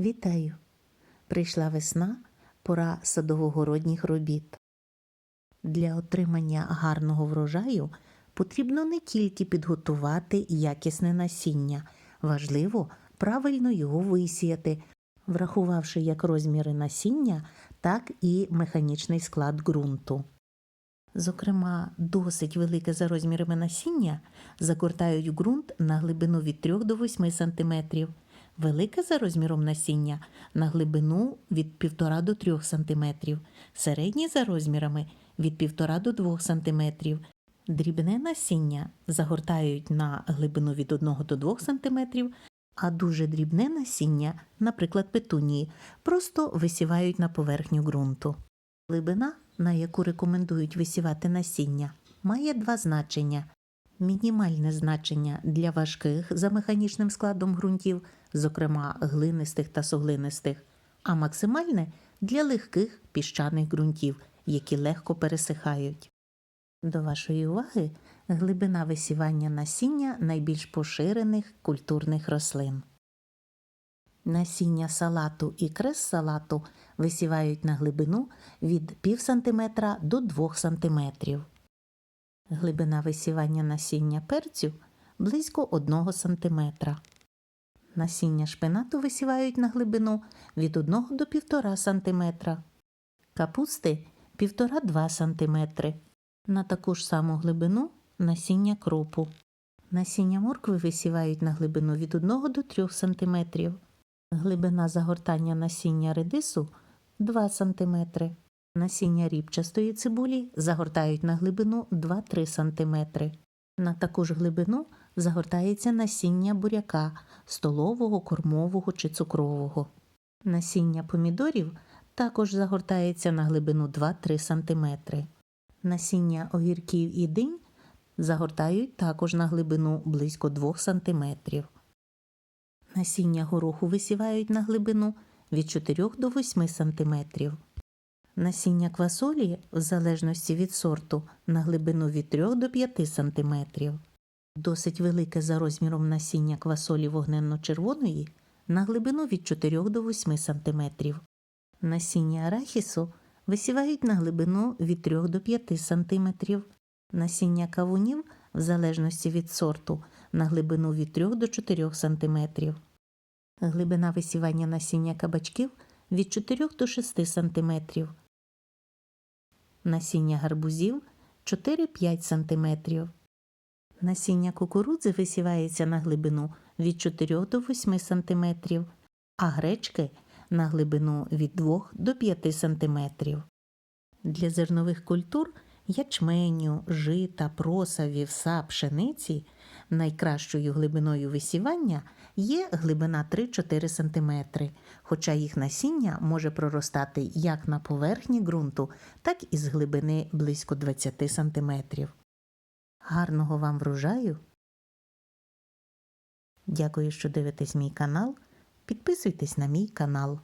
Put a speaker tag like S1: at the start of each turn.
S1: Вітаю! Прийшла весна, пора садово-городніх робіт. Для отримання гарного врожаю потрібно не тільки підготувати якісне насіння, важливо правильно його висіяти, врахувавши як розміри насіння, так і механічний склад ґрунту. Зокрема, досить велике за розмірами насіння загортають ґрунт на глибину від 3 до 8 см, велике за розміром насіння на глибину від 1,5 до 3 см, середнє за розмірами від 1,5 до 2 см. Дрібне насіння загортають на глибину від 1 до 2 см, а дуже дрібне насіння, наприклад, петунії, просто висівають на поверхню ґрунту. Глибина, на яку рекомендують висівати насіння, має два значення: мінімальне значення для важких за механічним складом ґрунтів, зокрема глинистих та суглинистих, а максимальне для легких піщаних ґрунтів, які легко пересихають. До вашої уваги глибина висівання насіння найбільш поширених культурних рослин. Насіння салату і крес салату висівають на глибину від пів сантиметра до 2 сантиметрів. Глибина висівання насіння перцю близько 1 сантиметра. Насіння шпинату висівають на глибину від 1 до 1,5 сантиметра. Капусти 1,5-2 сантиметри. На таку ж саму глибину насіння кропу. Насіння моркви висівають на глибину від 1 до 3 сантиметрів. Глибина загортання насіння редису 2 см. Насіння рібчастої цибулі загортають на глибину 2-3 см. На таку ж глибину загортається насіння буряка столового, кормового чи цукрового. Насіння помідорів також загортається на глибину 2-3 см. Насіння огірків і динь загортають також на глибину близько 2 см. Насіння гороху висівають на глибину від 4 до 8 см. Насіння квасолі, в залежності від сорту, на глибину від 3 до 5 см. Досить велике за розміром насіння квасолі вогненно-червоної на глибину від 4 до 8 см. Насіння арахісу висівають на глибину від 3 до 5 см. Насіння кавунів, в залежності від сорту, на глибину від 3 до 4 см. Глибина висівання насіння кабачків від 4 до 6 см. Насіння гарбузів 4-5 см. Насіння кукурудзи висівається на глибину від 4 до 8 см, а гречки на глибину від 2 до 5 см. Для зернових культур ячменю, жита, проса, вівса, пшениці найкращою глибиною висівання є глибина 3-4 см, хоча їх насіння може проростати як на поверхні ґрунту, так і з глибини близько 20 см. Гарного вам врожаю! Дякую, що дивитесь мій канал. Підписуйтесь на мій канал.